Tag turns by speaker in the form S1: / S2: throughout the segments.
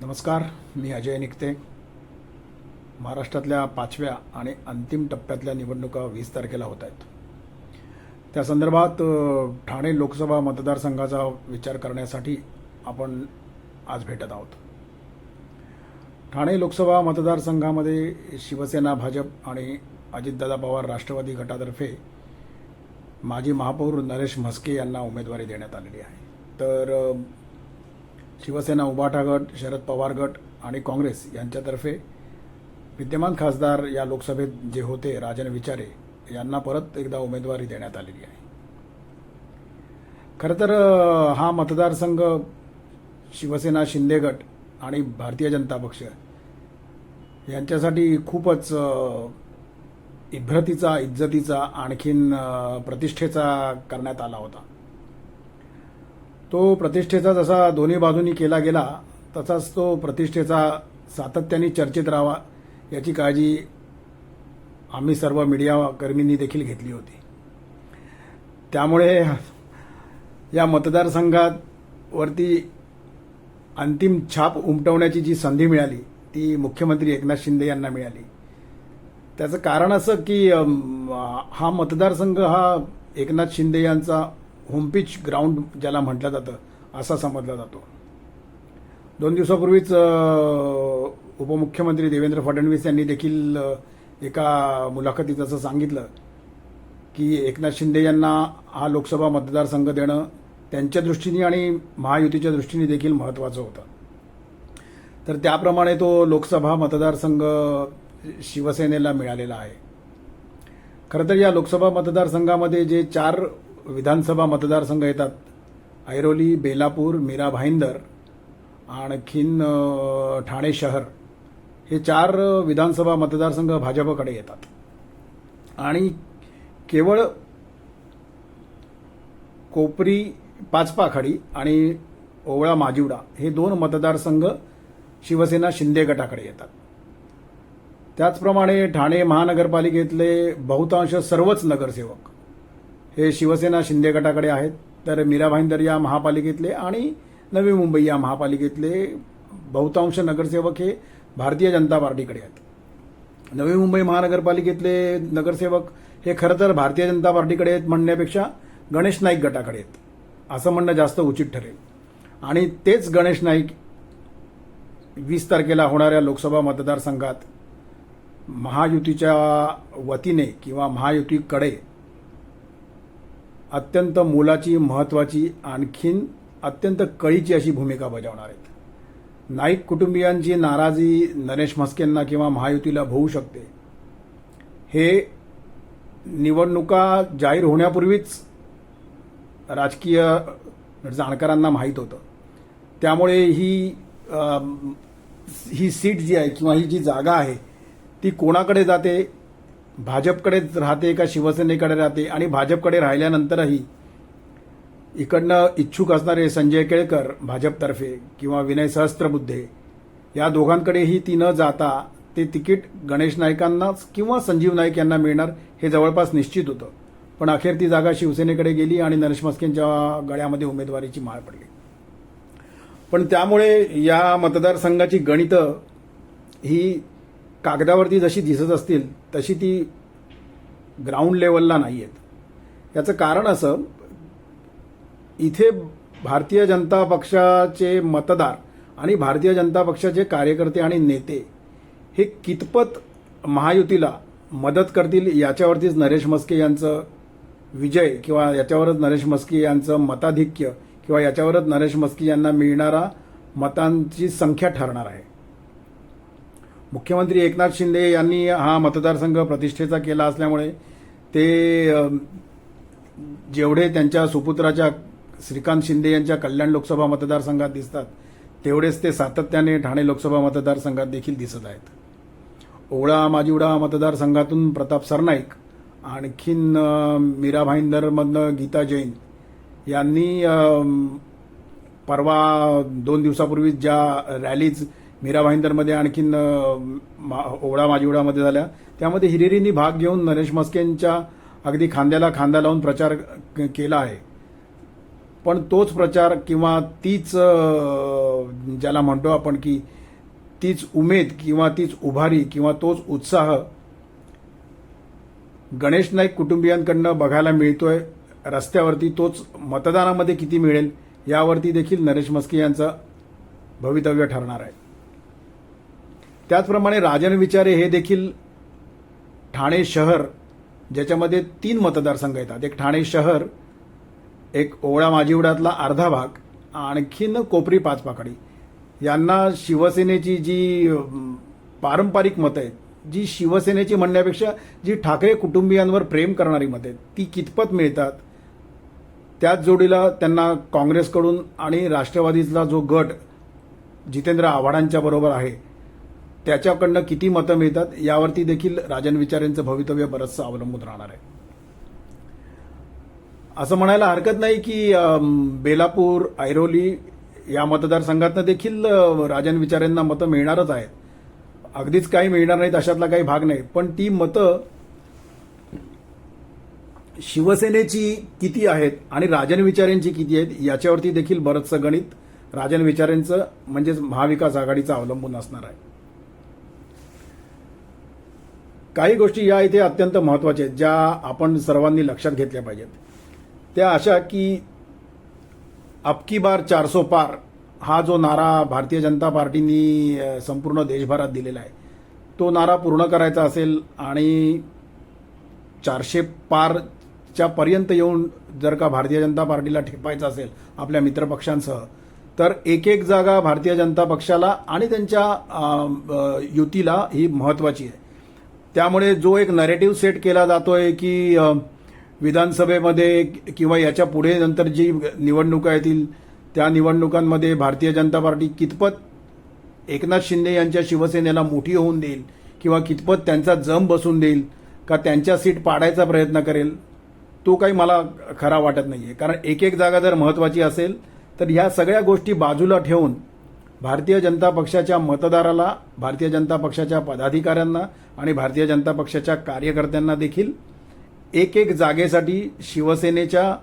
S1: नमस्कार मी अजय निकते. महाराष्ट्रातल्या पाचव्या आणि अंतिम टप्प्यातल्या निवडणुका वीस तारखेला होत आहेत. त्या संदर्भात ठाणे लोकसभा मतदारसंघाचा विचार करण्यासाठी आपण आज भेटत आहोत. ठाणे लोकसभा मतदारसंघामध्ये शिवसेना भाजप आणि अजितदादा पवार राष्ट्रवादी गटातर्फे माजी महापौर नरेश म्हस्के यांना उमेदवारी देण्यात आलेली आहे. तर शिवसेना उबाठा गट शरद पवार गट आणि काँग्रेस यांच्यातर्फे विद्यमान खासदार या लोकसभेत जे होते राजन विचारे यांना परत एकदा उमेदवारी देण्यात आलेली आहे. खरं तर हा मतदारसंघ शिवसेना शिंदे गट आणि भारतीय जनता पक्ष यांच्यासाठी खूपच इभ्रतीचा इज्जतीचा आणखीन प्रतिष्ठेचा करण्यात आला होता. तो प्रतिष्ठेचा जसा दोन्ही बाजूनी केला गेला तसाच तो प्रतिष्ठेचा सातत्याने चर्चेत राहावा याची काळजी आम्ही सर्व मीडियाकर्मींनी देखील घेतली होती. त्यामुळे या मतदारसंघात वरती अंतिम छाप उमटवण्याची जी संधी मिळाली ती मुख्यमंत्री एकनाथ शिंदे यांना मिळाली. त्याचं कारण असं की हा मतदारसंघ हा एकनाथ शिंदे यांचा होमपिच ग्राउंड ज्याला म्हटलं जातं असा समजला जातो. दोन दिवसापूर्वीच उपमुख्यमंत्री देवेंद्र फडणवीस यांनी देखील एका मुलाखतीत असं सांगितलं की एकनाथ शिंदे यांना हा लोकसभा मतदारसंघ देणं त्यांच्या दृष्टीने आणि महायुतीच्या दृष्टीने देखील महत्त्वाचं होतं. तर त्याप्रमाणे तो लोकसभा मतदारसंघ शिवसेनेला मिळालेला आहे. खरं तर या लोकसभा मतदारसंघामध्ये जे चार विधानसभा मतदारसंघ येतात. ऐरोली बेलापूर मीरा भाईंदर आणखीन ठाणे शहर हे चार विधानसभा मतदारसंघ भाजपकडे येतात. आणि केवळ कोपरी पाचपाखाडी आणि ओवळा माजिवडा हे दोन मतदारसंघ शिवसेना शिंदे गटाकडे येतात. त्याचप्रमाणे ठाणे महानगरपालिकेतले बहुतांश सर्वच नगरसेवक हे शिवसेना शिंदे गटाकडे आहेत. तर मीरा भाईंदर या महापालिकेतले आणि नवी मुंबई या महापालिकेतले बहुतांश नगरसेवक हे भारतीय जनता पार्टीकडे आहेत. नवी मुंबई महानगरपालिकेतले नगरसेवक हे खरं तर भारतीय जनता पार्टीकडे आहेत म्हणण्यापेक्षा गणेश नाईक गटाकडे आहेत. असं म्हणणं जास्त उचित ठरेल. आणि तेच गणेश नाईक वीस तारखेला होणाऱ्या लोकसभा मतदारसंघात महायुतीच्या वतीने किंवा महायुतीकडे अत्यंत मोलाची महत्वाची आणखीन अत्यंत कळीची अशी भूमिका बजावणार आहेत. नाईक कुटुंबियांची नाराजी नरेश म्हस्केंना किंवा महायुतीला होऊ शकते. हे निवडणुका जाहीर होण्यापूर्वीच राजकीय जाणकारांना माहीत होतं. त्यामुळे ही आ, ही सीट जी आहे किंवा ही जी जागा आहे ती कोणाकडे जाते? भाजपकडेच राहते का शिवसेनेकडे राहते आणि भाजपकडे राहिल्यानंतरही इकडनं इच्छुक असणारे संजय केळकर भाजपतर्फे किंवा विनय सहस्त्रबुद्धे या दोघांकडेही ती न जाता ते तिकीट गणेश नाईकांनाच किंवा संजीव नाईक यांना मिळणार हे जवळपास निश्चित होतं. पण अखेर ती जागा शिवसेनेकडे गेली आणि नरेश मस्केंच्या गळ्यामध्ये उमेदवारीची माळ पडली. पण त्यामुळे या मतदारसंघाची गणितं ही कागदावरती जशी दिसत असतील तशी ती ग्राउंड लेवलला नाही आहेत याचं कारण असं इथे भारतीय जनता पक्षाचे मतदार आणि भारतीय जनता पक्षाचे कार्यकर्ते आणि नेते हे कितपत महायुतीला मदत करतील याच्यावरतीच नरेश मस्के यांचं विजय किंवा याच्यावरच नरेश मस्के यांचं मताधिक्य किंवा याच्यावरच नरेश मस्के यांना मिळणारा मतांची संख्या ठरणार आहे. मुख्यमंत्री एकनाथ शिंदे यांनी हा मतदारसंघ प्रतिष्ठेचा केला असल्यामुळे ते जेवढे त्यांच्या सुपुत्राच्या श्रीकांत शिंदे यांच्या कल्याण लोकसभा मतदारसंघात दिसतात तेवढेच ते सातत्याने ठाणे लोकसभा मतदारसंघात देखील दिसत आहेत. ओवळा माजिवडा मतदारसंघातून प्रताप सरनाईक आणखीन मीरा भाईंदरमधनं गीता जैन यांनी परवा दोन दिवसापूर्वी ज्या रॅलीज मीरा भाईंदरमध्ये आणखीन अ, मा- ओवळा माजिवडामध्ये झाल्या. त्यामध्ये हिरिरींनी भाग घेऊन नरेश मस्केंच्या अगदी खांद्याला खांदा लावून प्रचार क- केला आहे. पण तोच प्रचार किंवा तीच ज्याला म्हणतो आपण की तीच उमेद किंवा तीच उभारी किंवा तोच उत्साह गणेश नाईक कुटुंबियांकडनं बघायला मिळतोय. रस्त्यावरती तोच मतदानामध्ये किती मिळेल यावरती देखील नरेश मस्के यांचं भवितव्य ठरणार आहे. त्याचप्रमाणे राजन विचारे हे देखील ठाणे शहर ज्याच्यामध्ये तीन मतदारसंघ येतात. एक ठाणे शहर एक ओवळा माजिवड्यातला अर्धा भाग आणखीन कोपरी पाचपाकडी यांना शिवसेनेची जी पारंपरिक मतं आहेत जी शिवसेनेची म्हणण्यापेक्षा जी ठाकरे कुटुंबियांवर प्रेम करणारी मतं आहेत ती कितपत मिळतात? त्याच जोडीला त्यांना काँग्रेसकडून आणि राष्ट्रवादीतला जो गट जितेंद्र आव्हाडांच्या बरोबर आहे त्याच्याकडनं किती मतं मिळतात यावरती देखील राजन विचारेंचं भवितव्य बरंचसं अवलंबून राहणार आहे. असं म्हणायला हरकत नाही की बेलापूर ऐरोली या मतदारसंघातनं देखील राजन विचारेंना मतं मिळणारच आहेत. अगदीच काही मिळणार नाहीत अशातला काही भाग नाही. पण ती मतं शिवसेनेची किती आहेत आणि राजन विचारेंची किती आहेत याच्यावरती देखील बरंचसं गणित राजन विचारेंचं म्हणजेच महाविकास आघाडीचं अवलंबून असणार आहे. काही गोष्टी या इथे अत्यंत महत्त्वाच्या आहेत ज्या आपण सर्वांनी लक्षात घेतल्या पाहिजेत. त्या अशा की अबकी बार चारसो पार हा जो नारा भारतीय जनता पार्टीनी संपूर्ण देशभरात दिलेला आहे तो नारा पूर्ण करायचा असेल आणि चारशे पारच्या पर्यंत येऊन जर का भारतीय जनता पार्टीला ठेपायचं असेल आपल्या मित्रपक्षांसह तर एक एक जागा भारतीय जनता पक्षाला आणि त्यांच्या युतीला ही महत्वाची आहे. त्यामुळे जो एक नरेटिव्ह सेट केला जातोय की विधानसभेमध्ये किंवा याच्यापुढे नंतर जी निवडणुका येतील त्या निवडणुकांमध्ये भारतीय जनता पार्टी कितपत एकनाथ शिंदे यांच्या शिवसेनेला मोठी होऊन देईल किंवा कितपत त्यांचा जम बसून देईल का त्यांच्या सीट पाडायचा प्रयत्न करेल तो काही मला खरा वाटत नाही आहे कारण एक एक जागा जर महत्वाची असेल तर ह्या सगळ्या गोष्टी बाजूला ठेवून भारतीय जनता पक्षाच्या मतदाराला भारतीय जनता पक्षाच्या पदाधिकाऱ्यांना आणि भारतीय जनता पक्षाच्या कार्यकर्त्यांना देखील एक एक जागेसाठी शिवसेनेच्या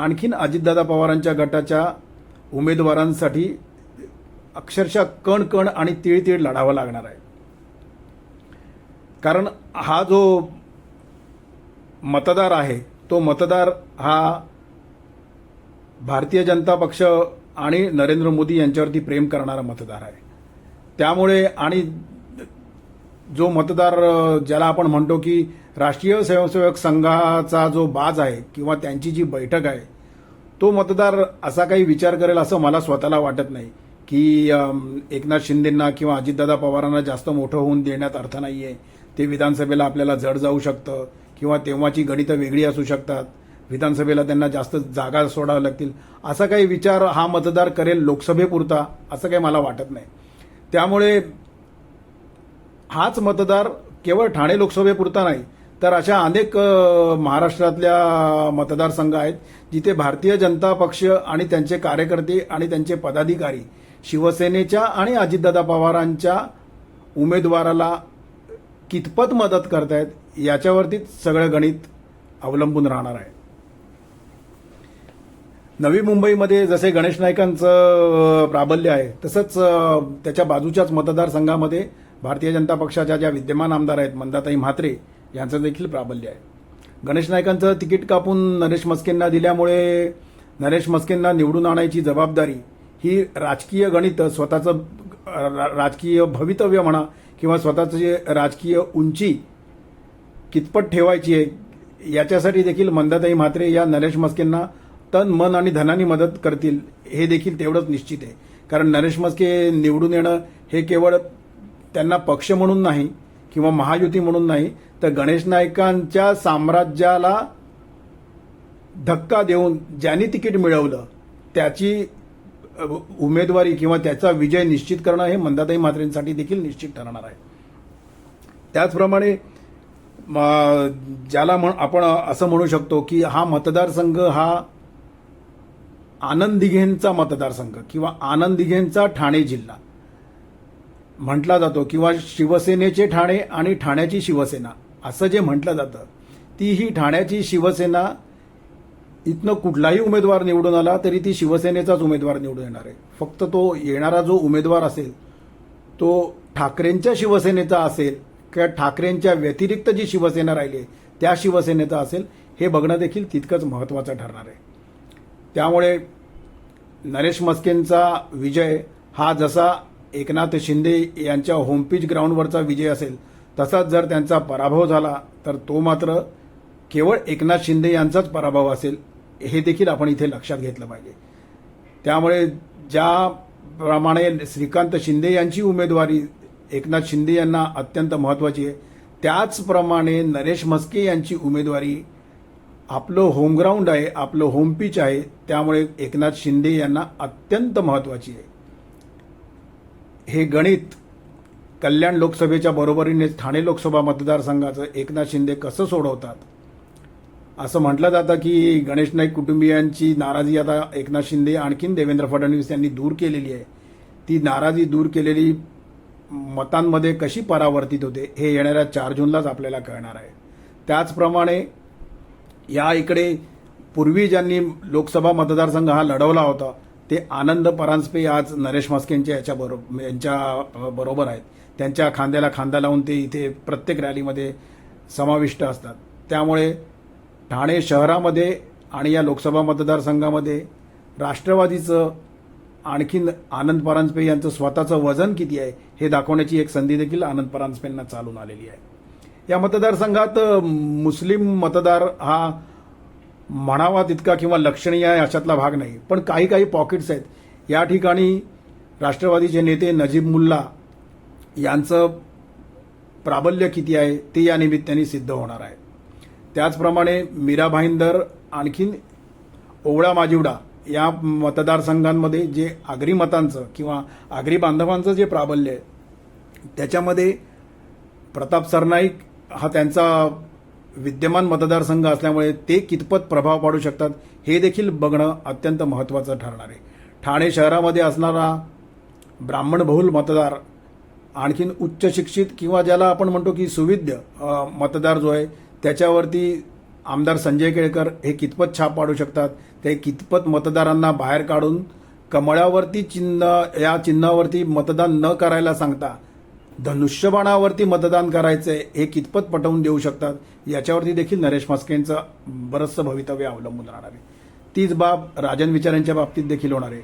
S1: आणखीन अजितदादा पवारांच्या गटाच्या उमेदवारांसाठी अक्षरशः कण कण आणि तीळ तीळ लढावं लागणार आहे. कारण हा जो मतदार आहे तो मतदार हा भारतीय जनता पक्ष आणि नरेंद्र मोदी यांच्यावरती प्रेम करणारा मतदार आहे. त्यामुळे आणि जो मतदार ज्याला आपण म्हणतो की राष्ट्रीय स्वयंसेवक संघाचा जो बाज आहे किंवा त्यांची जी बैठक आहे तो मतदार असा काही विचार करेल असं मला स्वतःला वाटत नाही की एकनाथ शिंदेंना किंवा अजितदादा पवारांना जास्त मोठं होऊन देण्यात अर्थ नाही आहे ते विधानसभेला आपल्याला जड जाऊ शकतं किंवा तेव्हाची गणितं वेगळी असू शकतात. विधानसभेला त्यांना जास्त जागा सोडाव्या लागतील. असा काही विचार हा मतदार करेल लोकसभेपुरता असं काही मला वाटत नाही. त्यामुळे हाच मतदार केवळ ठाणे लोकसभेपुरता नाही तर अशा अनेक महाराष्ट्रातल्या मतदारसंघ आहेत जिथे भारतीय जनता पक्ष आणि त्यांचे कार्यकर्ते आणि त्यांचे पदाधिकारी शिवसेनेच्या आणि अजितदादा पवारांच्या उमेदवाराला कितपत मदत करतायत याच्यावरतीच सगळं गणित अवलंबून राहणार आहे. नवी मुंबईमध्ये जसे गणेश नाईकांचं प्राबल्य आहे तसंच त्याच्या बाजूच्याच मतदारसंघामध्ये भारतीय जनता पक्षाच्या ज्या विद्यमान आमदार आहेत मंदाताई म्हात्रे यांचं देखील प्राबल्य आहे. गणेश नाईकांचं तिकीट कापून नरेश मस्केंना दिल्यामुळे नरेश मस्केंना निवडून आणायची जबाबदारी ही राजकीय गणित स्वतःचं रा- राजकीय भवितव्य म्हणा किंवा स्वतःचं जे राजकीय उंची कितपत ठेवायची आहे याच्यासाठी देखील मंदाताई म्हात्रे या नरेश मस्केंना तन मन आणि धनानी मदत करतील हे देखील तेवढंच निश्चित आहे. कारण नरेश मस्के निवडून येणं हे केवळ त्यांना पक्ष म्हणून नाही किंवा महायुती म्हणून नाही तर गणेश नायकांच्या साम्राज्याला धक्का देऊन ज्यांनी तिकीट मिळवलं त्याची उमेदवारी किंवा त्याचा विजय निश्चित करणं हे मंदाताई म्हात्रेंसाठी देखील निश्चित ठरणार आहे. त्याचप्रमाणे म, ज्याला म्हण आपण असं म्हणू शकतो की हा मतदारसंघ हा आनंद दिघेंचा मतदारसंघ किंवा आनंद दिघेंचा ठाणे जिल्हा म्हटला जातो किंवा शिवसेनेचे ठाणे आणि ठाण्याची शिवसेना असं जे म्हटलं जातं ती ही ठाण्याची शिवसेना इथनं कुठलाही उमेदवार निवडून आला तरी ती शिवसेनेचाच उमेदवार निवडून येणार आहे. फक्त तो येणारा जो उमेदवार असेल तो ठाकरेंच्या शिवसेनेचा असेल किंवा ठाकरेंच्या व्यतिरिक्त जी शिवसेना राहिली आहे त्या शिवसेनेचा असेल हे बघणं देखील तितकंच महत्त्वाचं ठरणार आहे. त्यामुळे नरेश मस्केंचा विजय हा जसा एकनाथ शिंदे यांच्या होमपिच ग्राउंडवरचा विजय असेल तसाच जर त्यांचा पराभव झाला तर तो मात्र केवळ एकनाथ शिंदे यांचाच पराभव असेल हे देखील आपण इथे लक्षात घेतलं पाहिजे. त्यामुळे ज्याप्रमाणे श्रीकांत शिंदे यांची उमेदवारी एकनाथ शिंदे यांना अत्यंत महत्वाची आहे त्याचप्रमाणे नरेश म्हस्के यांची उमेदवारी आपलं होमग्राऊंड आहे आपलं होम पिच आहे त्यामुळे एकनाथ शिंदे यांना अत्यंत महत्वाची आहे. हे गणित कल्याण लोकसभेच्या बरोबरीने ठाणे लोकसभा मतदारसंघाचं एकनाथ शिंदे कसं सोडवतात? असं म्हटलं जातं की गणेश नाईक कुटुंबियांची नाराजी आता एकनाथ शिंदे आणखीन देवेंद्र फडणवीस यांनी दूर केलेली आहे. ती नाराजी दूर केलेली मतांमध्ये कशी परावर्तित होते हे येणाऱ्या चार जूनलाच आपल्याला कळणार आहे. त्याचप्रमाणे या इकडे पूर्वी ज्यांनी लोकसभा मतदारसंघ हा लढवला होता ते आनंद परांजपे आज नरेश मस्केंच्या याच्या बरोबर यांच्या बरोबर आहेत. त्यांच्या खांद्याला खांदा लावून ते इथे प्रत्येक रॅलीमध्ये समाविष्ट असतात. त्यामुळे ठाणे शहरामध्ये आणि या लोकसभा मतदारसंघामध्ये राष्ट्रवादीचं आणखीन आनंद परांजपे यांचं स्वतःचं वजन किती आहे हे दाखवण्याची एक संधी देखील आनंद परांजपेंना चालून आलेली आहे. या मतदारसंघात मुस्लिम मतदार हा म्हणावा तितका किंवा लक्षणीय आहे अशातला भाग नाही. पण काही काही पॉकेट्स आहेत. या ठिकाणी राष्ट्रवादीचे नेते नजीब मुल्ला यांचं प्राबल्य किती आहे ते या निमित्ताने सिद्ध होणार आहे. त्याचप्रमाणे मीरा भाईंदर आणखीन ओवळा माजिवडा या मतदारसंघांमध्ये जे आगरी मतांचं किंवा आगरी बांधवांचं जे प्राबल्य आहे त्याच्यामध्ये प्रताप सरनाईक हा त्यांचा विद्यमान मतदारसंघ असल्यामुळे ते कितपत प्रभाव पाडू शकतात हे देखील बघणं अत्यंत महत्त्वाचं ठरणार आहे. ठाणे शहरामध्ये असणारा ब्राह्मण बहुल मतदार आणखीन उच्च शिक्षित किंवा ज्याला आपण म्हणतो की सुविद्य मतदार जो आहे त्याच्यावरती आमदार संजय केळकर हे कितपत छाप पाडू शकतात ते कितपत मतदारांना बाहेर काढून कमळावरती चिन्ह या चिन्हावरती मतदान न करायला सांगता धनुष्यबाणावरती मतदान करायचंय हे कितपत पटवून देऊ शकतात? याच्यावरती देखील नरेश मस्केंचं बरंचसं भवितव्य अवलंबून राहणार आहे. तीच बाब राजन विचारांच्या बाबतीत देखील होणार आहे.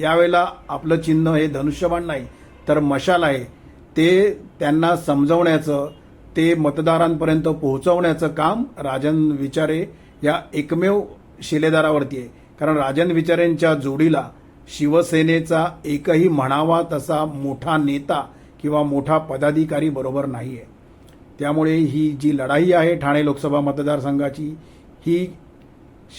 S1: यावेळेला आपलं चिन्ह हे धनुष्यबाण नाही तर मशाल आहे. ते त्यांना समजवण्याचं ते मतदारांपर्यंत पोहोचवण्याचं काम राजन विचारे या एकमेव शिलेदारावरती आहे. कारण राजन विचारेंच्या जोडीला शिवसेनेचा एकही म्हणावा तसा मोठा नेता किंवा मोठा पदाधिकारी बरोबर नाही आहे त्यामुळे ही जी लढाई आहे ठाणे लोकसभा मतदारसंघाची ही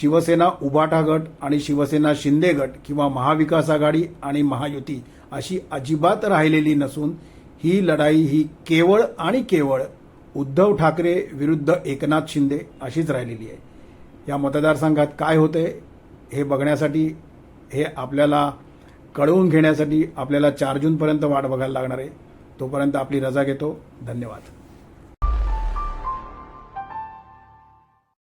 S1: शिवसेना उबाटा गट आणि शिवसेना शिंदे गट किंवा महाविकास आघाडी आणि महायुती अशी अजिबात राहिलेली नसून ही लढाई ही केवळ आणि केवळ उद्धव ठाकरे विरुद्ध एकनाथ शिंदे अशीच राहिलेली आहे. या मतदारसंघात काय होतंय हे बघण्यासाठी हे आपल्याला कळवून घेण्यासाठी आपल्याला चार जूनपर्यंत वाट बघायला लागणार आहे. तोपर्यंत आपली रजा घेतो. धन्यवाद.